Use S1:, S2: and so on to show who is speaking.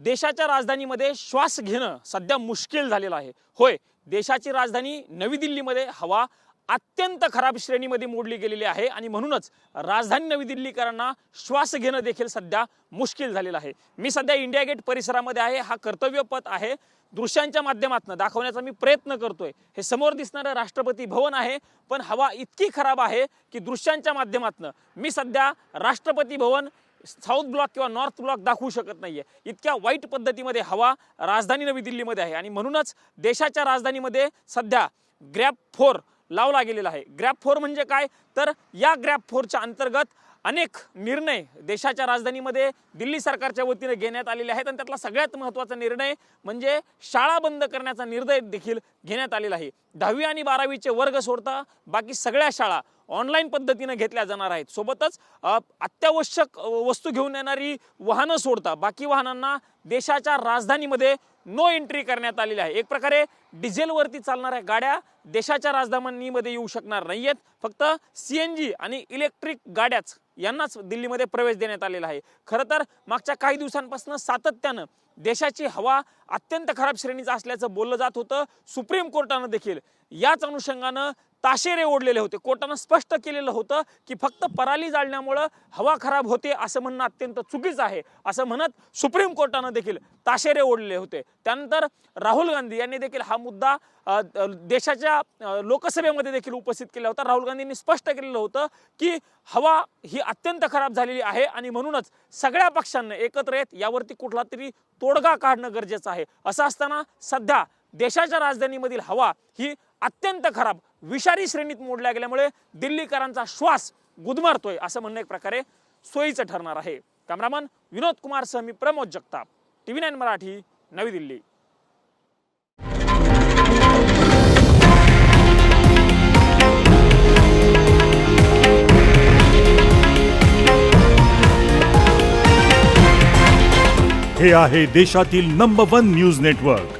S1: देशाच्या राजधानीमध्ये श्वास घेणं सध्या मुश्किल झालेलं आहे. होय देशाची राजधानी नवी दिल्लीमध्ये हवा अत्यंत खराब श्रेणीमध्ये मोडली गेलेली आहे आणि म्हणूनच राजधानी नवी दिल्लीकरांना श्वास घेणं देखील सध्या मुश्किल झालेलं आहे. मी सध्या इंडिया गेट परिसरामध्ये आहे हा कर्तव्य पथ आहे. दृश्यांच्या माध्यमातून दाखवण्याचा मी प्रयत्न करतोय. हे समोर दिसणारं राष्ट्रपती भवन आहे पण हवा इतकी खराब आहे की दृश्यांच्या माध्यमातून मी सध्या राष्ट्रपती भवन साऊथ ब्लॉक किंवा नॉर्थ ब्लॉक दाखवू शकत नाहीये. इतक्या वाईट पद्धतीमध्ये हवा राजधानी नवी दिल्लीमध्ये आहे. आणि म्हणूनच देशाच्या राजधानीमध्ये सध्या ग्रॅप फोर लावला गेलेला आहे. ग्रॅप फोर म्हणजे काय? तर या ग्रॅप फोरच्या अंतर्गत अनेक निर्णय देशाच्या राजधानीमध्ये दिल्ली सरकारच्या वतीने घेण्यात आलेले आहेत. आणि त्यातला सगळ्यात महत्त्वाचा निर्णय म्हणजे शाळा बंद करण्याचा निर्णय देखील घेण्यात आलेला आहे. दहावी आणि बारावीचे वर्ग सोडता बाकी सगळ्या शाळा ऑनलाईन पद्धतीनं घेतल्या जाणार आहेत. सोबतच अत्यावश्यक वस्तू घेऊन येणारी वाहनं सोडता. बाकी वाहनांना देशाच्या राजधानीमध्ये नो एंट्री करण्यात आलेली आहे. एक प्रकारे डिझेलवरती चालणाऱ्या गाड्या देशाच्या राजधानीमध्ये येऊ शकणार नाही आहेत फक्त सी एन जी आणि इलेक्ट्रिक गाड्याच यांनाच दिल्लीमध्ये प्रवेश देण्यात आलेला आहे. खरं तर मागच्या काही दिवसांपासून सातत्यानं देशाची हवा अत्यंत खराब श्रेणीचा असल्याचं बोललं जात होतं. सुप्रीम कोर्टानं देखील. याच अनुषंगानं ताशेरे ओढलेले होते. कोर्टानं स्पष्ट केलेलं होतं की फक्त पराली जाळण्यामुळं हवा खराब होते असं म्हणणं अत्यंत चुकीचं आहे. असं म्हणत सुप्रीम कोर्टानं देखील ताशेरे ओढले होते. त्यानंतर राहुल गांधी यांनी देखील हा मुद्दा देशाच्या लोकसभेमध्ये देखील उपस्थित केला होता. राहुल गांधींनी स्पष्ट केलेलं होतं की हवा ही अत्यंत खराब झालेली आहे आणि म्हणूनच सगळ्या पक्षांना एकत्र येत यावरती कुठला तरी तोडगा काढणं गरजेचं आहे. असं असताना सध्या देशाच्या राजधानीमधील हवा ही अत्यंत खराब विषारी श्रेणीत मोडल्या गेल्यामुळे दिल्लीकरांचा श्वास गुदमरतोय असं म्हणणं एक प्रकारे सोयीचं ठरणार आहे. कॅमेरामन विनोद कुमार सह मी Pramod Jagtap. TV nine Marathi Navi Delhi.
S2: हे आहे देशातील नंबर वन न्यूज नेटवर्क